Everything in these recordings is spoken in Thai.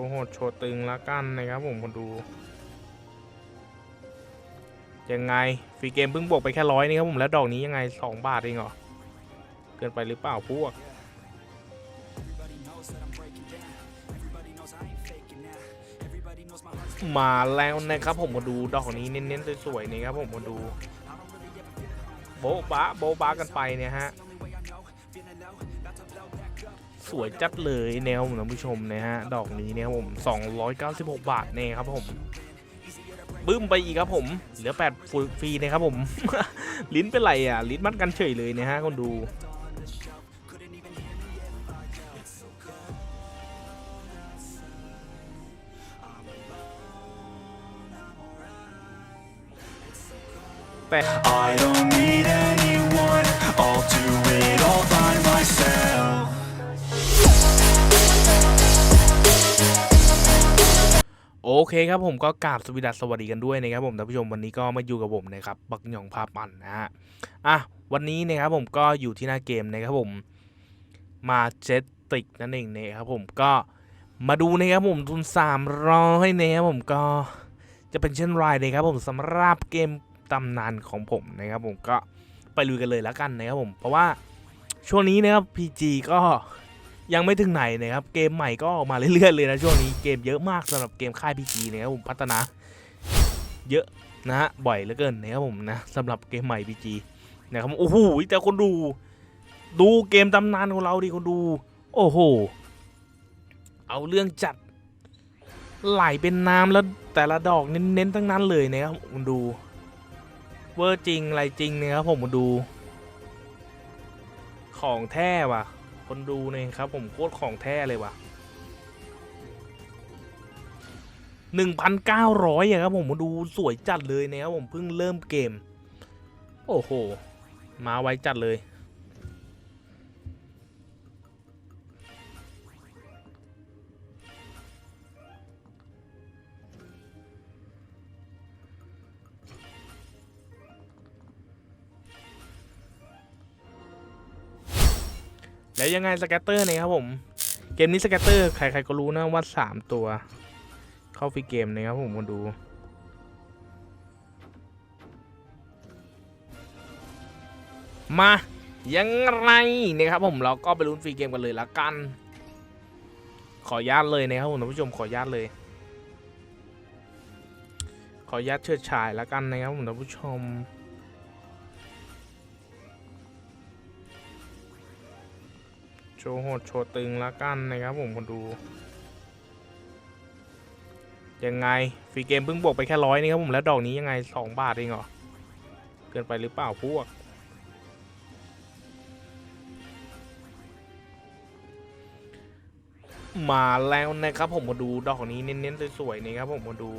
ว์โหดโชว์ตึงละกันนะครับผมคนดูยังไงฟรีเกมเพิ่งบวกไปแค่ร้อยนี่ครับผมแล้วดอกนี้ยังไง 2 บาทเองเหรอเกินไปหรือเปล่าพวกมาแล้วนะครับผมมาดูดอกนี้เน้นๆสวยๆนี่ครับผมมาดูโบ๊ะบะโบ๊ะบะกันไปเนี่ยฮะ สวยจัดเลยแนวผมท่านผู้ชมนะฮะดอกนี้เนี่ยครับผม296 บาทเนี่ยครับผมบึ้มไปอีกครับผมเหลือ8ฟรีนะครับผม ลิ้นเป็นไรอะ ลิ้นมัดกันเฉยเลยนะฮะคนดูแต่ I don't need anyone, I'll do อเคครับผมก็กราบสวสดัสวัสดีกันด้วยนะครับผมท่านผู้ชมวันนี้ก็มาอยู่กับผมนะครับบักหยองภาพปั่นนะฮะอะวันนี้นะครับผมก็อยู่ที่หน้าเกมนะครับผมมาเจตติกนั่นเองนะครับผมก็มาดูนะครับผมทุน300นะครับผมก็จะเป็นเช่นไรนะครับผมสำหรับเกมตำนานของผมนะครับผมก็ไปลุยกันเลยแล้วกันนะครับผมเพราะว่าช่วงนี้นะครับ PG ก็ ยังไม่ถึงไหนนะครับ เกมใหม่ก็ออกมาเรื่อยๆเลยนะช่วงนี้เกมเยอะมากสำหรับเกมค่ายพีจีนะครับผมพัฒนา เยอะนะฮะบ่อยเหลือเกินนะครับผมนะสำหรับเกมใหม่พีจีนะครับโอ้โหแต่คนดู ดูเกมตำนานของเราดิคนดู โอ้โหเอาเรื่องจัดไหลเป็นน้ำแล้วแต่ละดอกเน้นๆทั้งนั้นเลยนะครับคุณดู เวอร์จริงอะไรจริงนะครับผมมาดู ของแท้ว่ะ คนดูเนี่ยครับผมโคตรของแท้เลยว่ะหนึ่งพันเก้าร้อยอะครับผมมาดูสวยจัดเลยนะครับผมเพิ่งเริ่มเกม โอ้โห มาไวจัดเลย แล้วยังไงสแกตเตอร์เนี่ยครับผม เกมนี้สแกตเตอร์ใครๆก็รู้นะว่าสามตัว เข้าฟรีเกมนะครับผมมาดูมา ยังไงนะครับผมเราก็ไปลุ้นฟรีเกมกันเลยละกัน ขอญาตเลยนะครับผมท่านผู้ชมขอญาตเลย ขอญาตเชิดฉายละกันนะครับผมท่านผู้ชม โชว์โหดโชว์ตึงละกันนะครับผมคนดู ยังไงฟรีเกมเพิ่งบวกไปแค่ร้อยนี่ครับผมแล้วดอกนี้ยังไง 2 บาทเองเหรอ เกินไปหรือเปล่าพวก มาแล้วนะครับผมมาดูดอกนี้เน้นๆสวยๆนี่ครับผมมาดู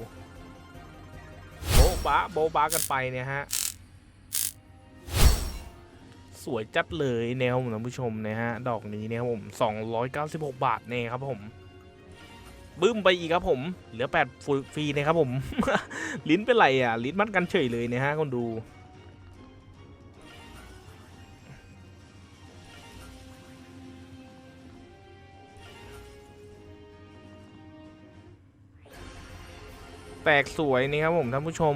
โบ๊ะบะโบ๊ะบะกันไปเนี่ยฮะ สวยจัดเลยแนวผมท่านผู้ชมนะฮะดอกนี้เนี่ยครับผม 296 บาทเนี่ยครับผมบึ้มไปอีกครับผมเหลือ8ฟรีนะครับผม ลิ้นเป็นไรอะ ลิ้นมัดกันเฉยเลยนะฮะคนดูแตกสวยนี่ครับผมท่านผู้ชม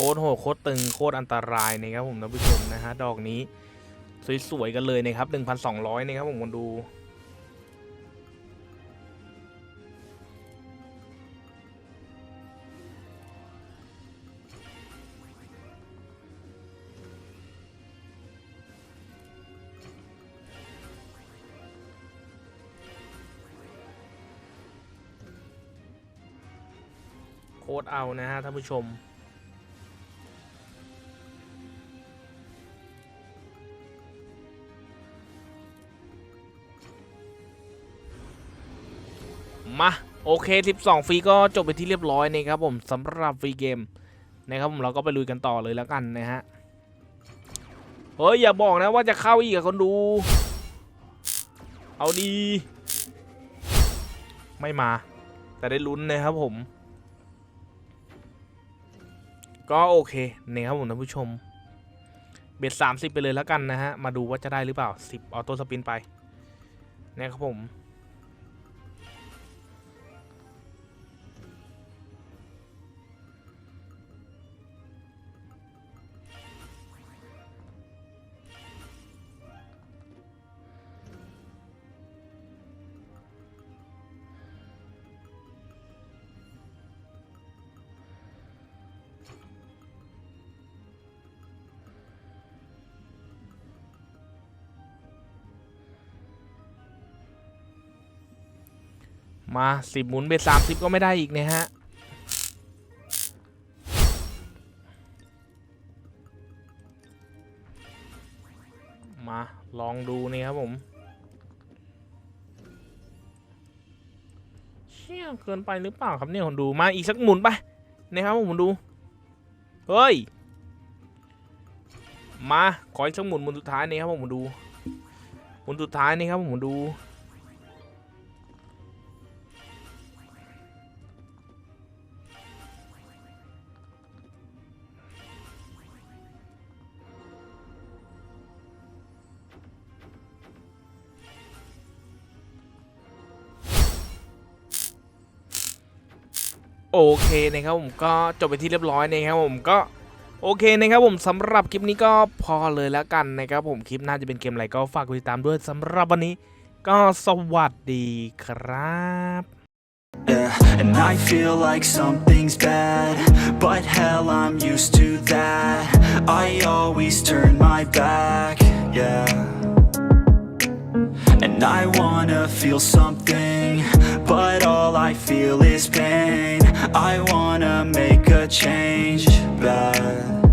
คตรโหดโคตรตึงโคตรอันตรายนะครับผมท่านผู้ชมนะฮะดอกนี้สวยๆกันเลยนะครับ 1,200นะครับผมคนดูโค้ดเอานะฮะท่านผู้ชม มาโอเค 12 ฟรีก็จบไปที่เรียบร้อยนะครับผมสำหรับฟรีเกมนะครับผมเราก็ไปลุยกันต่อเลยแล้วกันนะฮะเฮ้ยอย่าบอกนะว่าจะเข้าอีกอะคนดู เอาดี ไม่มา แต่ได้ลุ้นนะครับผม ก็โอเคเนี่ยครับผมท่านผู้ชม เบ็ดสามสิบไปเลยแล้วกันนะฮะ มาดูว่าจะได้หรือเปล่าสิบออโต้สปินไปนะครับผม มาสิบหมุนเบ็ดสามสิบก็ไม่ได้อีกนะฮะมาลองดูนี่ครับผมเชี่ยเกินไปหรือเปล่าครับเนี่ยคนดูมาอีกสักหมุนไปนะครับผมดูเฮ้ยมาขออีกสักหมุนหมุนสุดท้ายนี่ครับผมดูหมุนสุดท้ายนี่ครับผมดู โอเคนะครับผมก็จบไปที่เรียบร้อยนะครับผมก็โอเคนะครับผมสำหรับคลิปนี้ก็พอเลยแล้วกันนะครับผมคลิปหน่าจะเป็นเกมอะไรก็ฝากติดตามด้วยสำหรับวันนี้ก็สวัสดีครับ Yeah, and I feel like something's bad But hell, I'm used to that I always turn my back, yeah And I wanna feel something But all I feel is pain I wanna make a change, bad